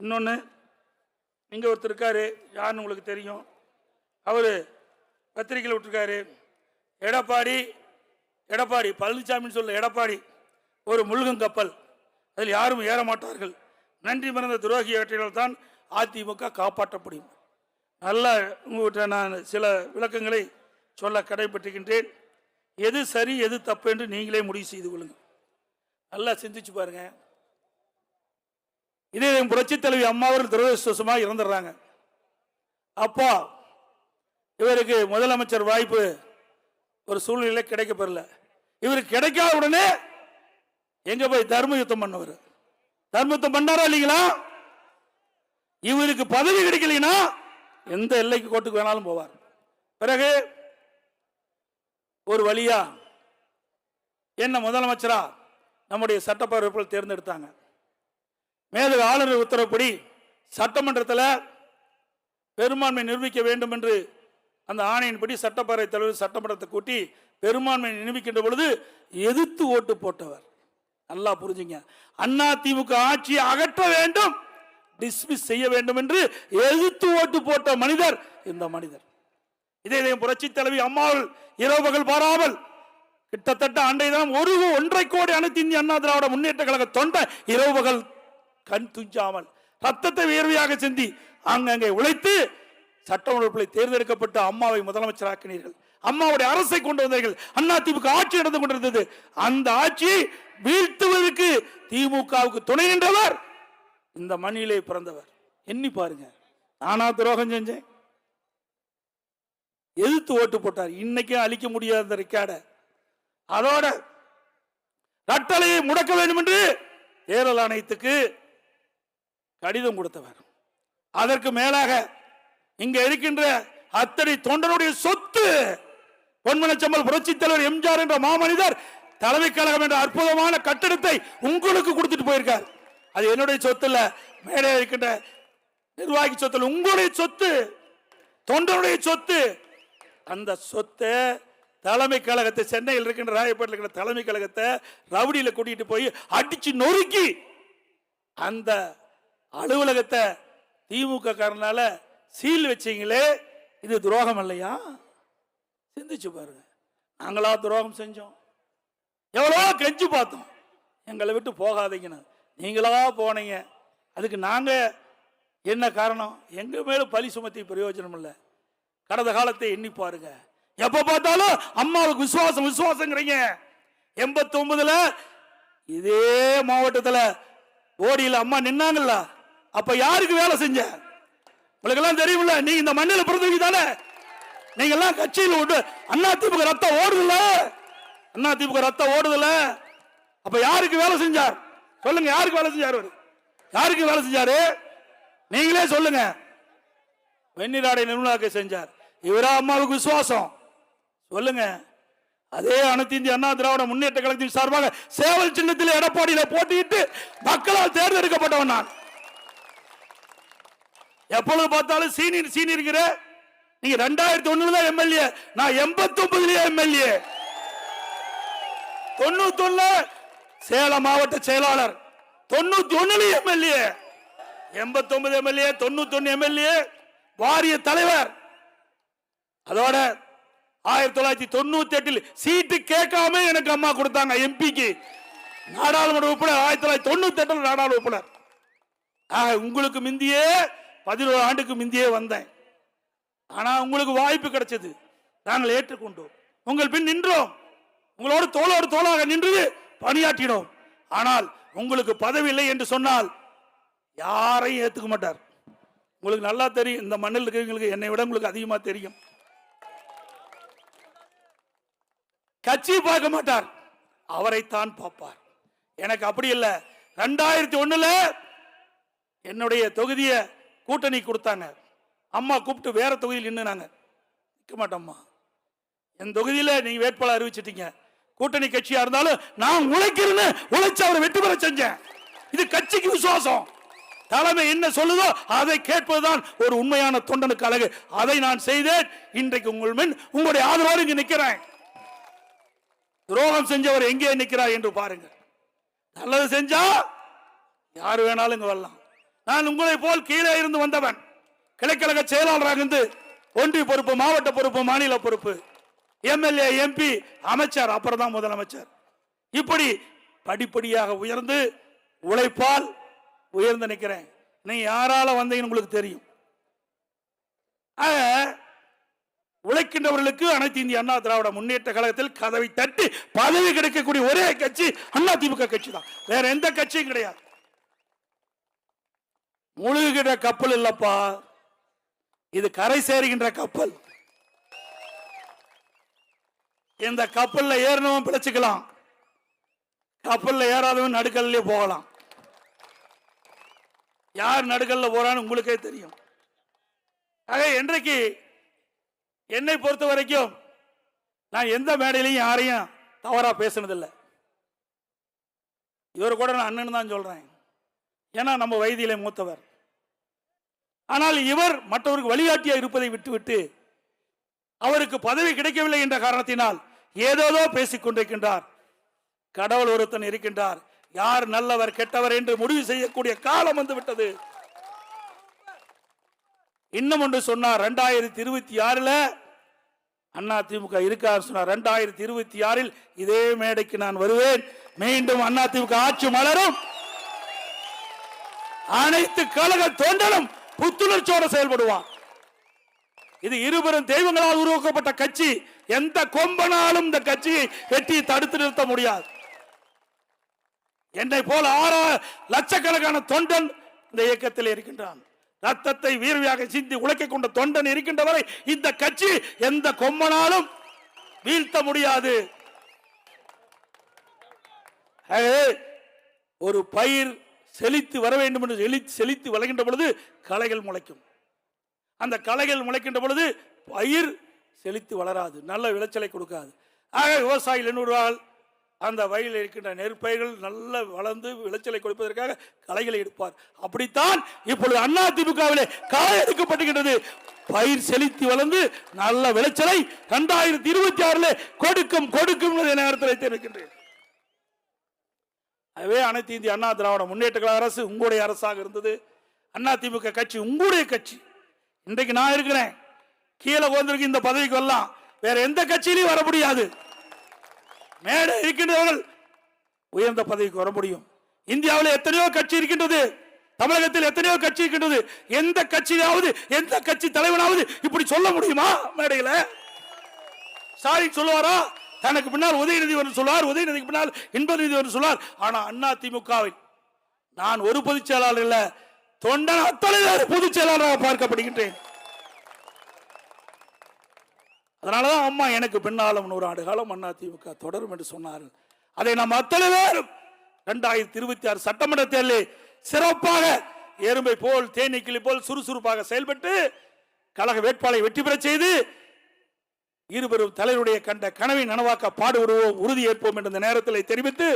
இன்னொன்று இங்கே ஒருத்தர் இருக்கார் யாருன்னு உங்களுக்கு தெரியும். அவர் பத்திரிக்கையில் விட்டுருக்காரு. எடப்பாடி எடப்பாடி பழனிசாமின்னு சொல்ல எடப்பாடி ஒரு முழுகும் கப்பல். அதில் யாரும் ஏற மாட்டார்கள். நன்றி மறந்த துரோகி இவற்றினால் தான் அதிமுக காப்பாற்ற முடியும் நல்லா உங்கள்கிட்ட நான் சில விளக்கங்களை சொல்ல கடைப்பட்டுகின்றேன் எது சரி எது தப்பு என்று நீங்களே முடிவு செய்து கொள்ளுங்கள். நல்லா சிந்திச்சு பாருங்கள் இதே புரட்சி தலைவி அம்மாவர்கள் துரதிருஷ்டமாக இறந்துடுறாங்க அப்பா இவருக்கு முதலமைச்சர் வாய்ப்பு ஒரு சூழ்நிலை கிடைக்கப்பெறல இவருக்கு கிடைக்காத உடனே எங்க போய் தர்ம யுத்தம் பண்ணவர்? தர்ம யுத்தம் பண்ணாரா இல்லைங்களா? இவருக்கு பதவி கிடைக்கலனா எந்த எல்லைக்கு கோட்டுக்கு வேணாலும் போவார். பிறகு ஒரு வழியா என்ன முதலமைச்சரா நம்முடைய சட்டப்பேரவைகள் தேர்ந்தெடுத்தாங்க. மேலும் ஆளுநர் உத்தரவுப்படி சட்டமன்றத்தில் பெரும்பான்மை நிரூபிக்க வேண்டும் என்று அந்த ஆணையின்படி சட்டப்பேரவைத் தலைவர் சட்டமன்றத்தை கூட்டி பெரும்பான்மை நிரூபிக்கின்ற பொழுது எதிர்த்து ஓட்டு போட்டவர். நல்லா புரிஞ்சுங்க. அண்ணா திமுக ஆட்சியை அகற்ற வேண்டும் டிஸ்மிஸ் செய்ய வேண்டும் என்று எதிர்த்து ஓட்டு போட்ட மனிதர் இந்த மனிதர். இதே இதே புரட்சி தலைவி அம்மாள் இரவுகள் பாராமல் கிட்டத்தட்ட அன்றைய தினம் ஒரு ஒன்றை கோடி அனைத்து இந்திய அண்ணா திராவிட முன்னேற்ற கழக தொண்டை இரவுகள் கண் துஞ்சாமல் ரத்தத்தை வேர்வையாக சிந்தி அங்கங்கே உழைத்து சட்டமன்றத்தில் தேர்ந்தெடுக்கப்பட்டு அம்மாவை முதலமைச்சராக்கினீர்கள். அம்மாவுடைய அரசை கொண்டு வந்தீர்கள். அண்ணா திமுக ஆட்சி நடந்து கொண்டிருந்தது. அந்த ஆட்சியை வீழ்த்துவதற்கு திமுகவுக்கு துணை நின்றவர் இந்த மண்ணிலே பிறந்தவர். எண்ணி பாருங்க. நானா துரோகம் செஞ்சேன். எதிர்த்து ஓட்டு போட்டார். இன்னைக்கும் அழிக்க முடியாத அந்த ரெக்கார்டை அதோட ரட்டலையை முடக்க வேண்டும் என்று தேர்தல் ஆணையத்துக்கு கடிதம் கொடுத்தவர். அதற்கு மேலாக இங்க இருக்கின்ற அத்தனை தொண்டனுடைய சொத்து பொன்மனச்சம்பல் புரட்சி தலைவர் எம்ஜிஆர் என்ற மாமனிதர் தலைமை கழகம் என்ற அற்புதமான கட்டிடத்தை உங்களுக்கு கொடுத்துட்டு போயிருக்கார். அது என்னுடைய சொத்து இல்ல மேலே இருக்கின்ற நிர்வாகி சொத்து உங்களுடைய சொத்து தொண்டனுடைய சொத்து. அந்த சொத்தை தலைமை கழகத்தை சென்னையில் இருக்கின்ற ராயப்பேட்டில் இருக்கிற தலைமை கழகத்தை ரவுடியில் கூட்டிட்டு போய் அடிச்சு நொறுக்கி அந்த அலுவலகத்தை திமுக காரனால சீல் வச்சீங்களே இது துரோகம் இல்லையா? சிந்திச்சு பாருங்க. நாங்களா துரோகம் செஞ்சோம். எவ்வளோ கெஞ்சு பார்த்தோம். எங்களை விட்டு போகாதீங்கன்னு நீங்களா போனீங்க. அதுக்கு நாங்கள் என்ன காரணம்? எங்கள் மேலும் பழி சுமத்தி பிரயோஜனம் இல்லை. கடந்த காலத்தை எண்ணி பாருங்க. எப்போ பார்த்தாலும் அம்மாவுக்கு விசுவாசம் விசுவாசங்கிறீங்க. எண்பத்தி ஒன்பதுல இதே மாவட்டத்தில் ஓடியில் அம்மா நின்னாங்கல்ல. அப்ப யாருக்கு வேலை செஞ்ச? உங்களுக்கு எல்லாம் தெரியும்ல நீ இந்த மண்ணில் பிறந்தவங்க தானே. நீங்க எல்லாம் கட்சியில் விட்டு அண்ணா திமுக ரத்தம் ஓடுதுல்ல. அண்ணா திமுக ரத்தம் ஓடுதுல்ல. அப்ப யாருக்கு வேலை செஞ்சார்? சொல்லுங்க யாருக்கு வேலை செஞ்சார் யாருக்கு வேலை செஞ்சாரு? நீங்களே சொல்லுங்க. வெண்ணிராடை நிர்மலாக்க செஞ்சார். இவரா அம்மாவுக்கு விசுவாசம். சொல்லுங்க. அதே அனைத்து இந்திய அண்ணா திராவிட முன்னேற்ற கழகத்தின் சார்பாக சேவல் சின்னத்தில் எடப்பாடியில போட்டியிட்டு மக்களால் தேர்ந்தெடுக்கப்பட்டவன் நான். எப்பொழுது பார்த்தாலும் சீனியர் சீனியர் நீங்க ரெண்டாயிரத்தி ஒண்ணுல எம்எல்ஏ. நான் எண்பத்தி ஒன்பதுலயே எம்எல்ஏ. தொண்ணூத்தி ஒண்ணு சேலம் மாவட்ட செயலாளர். தொண்ணூத்தி ஒண்ணுல எம்எல்ஏ. எண்பத்தி ஒன்பது எம்எல்ஏ தொண்ணூத்தி ஒண்ணு எம்எல்ஏ வாரிய தலைவர். அதோட ஆயிரத்தி தொள்ளாயிரத்தி தொண்ணூத்தி எட்டில் சீட்டு கேட்காம எனக்கு அம்மா கொடுத்தாங்க எம்பிக்கு. நாடாளுமன்ற உறுப்பினர் ஆயிரத்தி தொள்ளாயிரத்தி தொண்ணூத்தி எட்டில் நாடாளுமன்ற உறுப்பினர். உங்களுக்கு முந்தியே பதினோரு ஆண்டுக்கு முந்தியே வந்தேன். ஆனால் உங்களுக்கு வாய்ப்பு கிடைச்சது. நாங்கள் ஏற்றுக்கொண்டோம். உங்கள் பின் நின்றோம். உங்களோடு தோளோடு தோளாக நின்று பணியாற்றினோம். ஆனால் உங்களுக்கு பதவி இல்லை என்று சொன்னால் யாரையும் ஏற்றுக்க மாட்டார். உங்களுக்கு நல்லா தெரியும். இந்த மண்ணில் இருக்கிறவங்களுக்கு என்னை விட உங்களுக்கு அதிகமாக தெரியும். கட்சி பார்க்க மாட்டார். அவரைத்தான் பார்ப்பார். எனக்கு அப்படி இல்லை. ரெண்டாயிரத்தி ஒண்ணுல என்னுடைய தொகுதியை கூட்டணி கொடுத்தாங்க. அம்மா கூப்பிட்டு வேற தொகுதியில் நின்றுனாங்க நிற்க மாட்டோம்மா. என் தொகுதியில் நீங்கள் வேட்பாளர் அறிவிச்சிட்டீங்க. கூட்டணி கட்சியாக இருந்தாலும் நான் உழைக்கிறேன்னு உழைச்சு அவரை வெற்றி பெற செஞ்சேன். இது கட்சிக்கு விசுவாசம். தலைமை என்ன சொல்லுதோ அதை கேட்பதுதான் ஒரு உண்மையான தொண்டனுக்கு அழகு. அதை நான் செய்தேன். இன்றைக்கு உங்கள் மின் உங்களுடைய ஆதரவோடு இங்கு நிற்கிறேன். துரோகம் செஞ்சவர் எங்கே நிற்கிறார் என்று பாருங்க நல்லது செஞ்சா யார் வேணாலும் இங்க வரலாம். நான் உங்களை போல் கீழே இருந்து வந்தவன். கிளைக்கழக செயலாளராக இருந்து ஒன்றிய பொறுப்பு மாவட்ட பொறுப்பு மாநில பொறுப்பு. எம்எல்ஏ எம்பி அமைச்சர் அப்புறம் தான் முதலமைச்சர். இப்படி படிப்படியாக உயர்ந்து உழைப்பால் உயர்ந்து நிற்கிறேன். நீ யாரால வந்தீங்கன்னு உங்களுக்கு தெரியும். உழைக்கின்றவர்களுக்கு அனைத்து இந்திய அண்ணா திராவிட முன்னேற்ற கழகத்தில் கதவை தட்டி பதவி கிடைக்கக்கூடிய ஒரே கட்சி அண்ணா திமுக கட்சி தான் வேற எந்த கட்சியும் கிடையாது. முழுகிற கப்பல் இல்லப்பா. இது கரை சேருகின்ற கப்பல். இந்த கப்பல்ல ஏறினவன் பிழைச்சுக்கலாம். கப்பல்ல ஏறாதவன் நடுக்கல்லே போகலாம். யார் நடுக்கல்ல போறான்னு உங்களுக்கே தெரியும். ஆக இன்றைக்கு என்னை பொறுத்த வரைக்கும் நான் எந்த மேடையிலையும் யாரையும் தவறா பேசுனதில்லை. இவர் கூட நான் அண்ணன் தான் சொல்றேன். ஏன்னா நம்ம வயதிலே மூத்தவர். ஆனால் இவர் மற்றவருக்கு வழிகாட்டியா இருப்பதை விட்டுவிட்டு அவருக்கு பதவி கிடைக்கவில்லை என்ற காரணத்தினால் ஏதோதோ பேசிக் கொண்டிருக்கின்றார். கடவுள் ஒருத்தன் இருக்கின்றார். யார் நல்லவர் கெட்டவர் என்று முடிவு செய்யக்கூடிய காலம் வந்து விட்டது. இன்னும் ஒன்று சொன்னார் ரெண்டாயிரத்தி இருபத்தி ஆறுல அண்ணா திமுக இருக்கார் சொன்னார் ரெண்டாயிரத்தி இருபத்தி ஆறில் இதே மேடைக்கு நான் வருவேன். மீண்டும் அண்ணா திமுக ஆட்சி மலரும். அனைத்து கழக தொண்டனும் புத்துணர்ச்சியோட செயல்படுவான் இது இருவரும் தெய்வங்களால் உருவாக்கப்பட்ட கட்சி. எந்த கொம்பனாலும் இந்த கட்சியை வெட்டி தடுத்து நிறுத்த முடியாது. என்னை போல ஆறா லட்சக்கணக்கான தொண்டன் இந்த இயக்கத்தில் இருக்கின்றான். ரத்தத்தை வீரவியாக சிந்தி உழைக்க கொண்ட தொண்டன் இருக்கின்ற வரை இந்த கட்சி எந்த கொம்பனாலும் வீழ்த்த முடியாது. ஒரு பயிர் செழித்து வர வேண்டும் என்று செழித்து செழித்து வளர்கின்ற பொழுது களைகள் முளைக்கும். அந்த களைகள் முளைக்கின்ற பொழுது பயிர் செழித்து வளராது நல்ல விளைச்சலை கொடுக்காது. ஆக விவசாயிகள் என்ன அந்த வயலில் இருக்கின்ற நெற்பயிர்கள் நல்ல வளர்ந்து விளைச்சலை கொடுப்பதற்காக களைகளை எடுப்பார். அப்படித்தான் இப்பொழுது அண்ணா திமுகவிலே களை எடுக்கப்படுகின்றது பயிர் செழித்து வளர்ந்து நல்ல விளைச்சலை இரண்டாயிரத்தி இருபத்தி ஆறுல கொடுக்கும் கொடுக்கும் என்பதை நேரத்தில் தெரிவிக்கின்றேன் அதுவே அனைத்து இந்திய அண்ணா திராவிட முன்னேற்ற கழக அரசு உங்களுடைய அரசாக இருந்தது. அண்ணா திமுக கட்சி உங்களுடைய கட்சி. இன்றைக்கு நான் இருக்கிறேன். கீழே வந்திருக்கு இந்த பதவிக்கு வரலாம் வேற எந்த கட்சியிலையும் வர முடியாது. மேடை இருக்கின்றவர்கள் உயர்ந்த பதவிக்கு வர முடியும். இந்தியாவில் எத்தனையோ கட்சி இருக்கின்றது. தமிழகத்தில் எத்தனையோ கட்சி இருக்கின்றது. எந்த கட்சியாவது எந்த கட்சி தலைவனாவது இப்படி சொல்ல முடியுமா மேடையில்? ஸ்டாலின் சொல்லுவாரா? தனக்கு பின்னால் உதயநிதி ஒன்று சொல்வார் உதயநிதிக்கு பின்னால் இன்பநிதி வந்து சொல்வார். ஆனா அண்ணா திமுகவில் நான் ஒரு பொதுச் செயலாளர் இல்ல தொண்டன் அத்தனை பொதுச் செயலாளராக பார்க்கப்படுகின்றேன். அதனாலதான் அம்மா எனக்கு பின்னாலும் நூறு ஆண்டு காலம் அண்ணா திமுக தொடரும் என்று சொன்னார்கள் அதை நாம் அத்தனை பேரும் இரண்டாயிரத்தி இருபத்தி ஆறு சட்டமன்ற தேர்தலில் சிறப்பாக எறும்பை போல் தேனீக்கிளி போல் சுறுசுறுப்பாக செயல்பட்டு கழக வேட்பாளரை வெற்றி பெறச் செய்து இருவரும் தலைவருடைய கண்ட கனவை நனவாக்க பாடுபடுவோம் உறுதி ஏற்போம் என்ற நேரத்தில் தெரிவித்து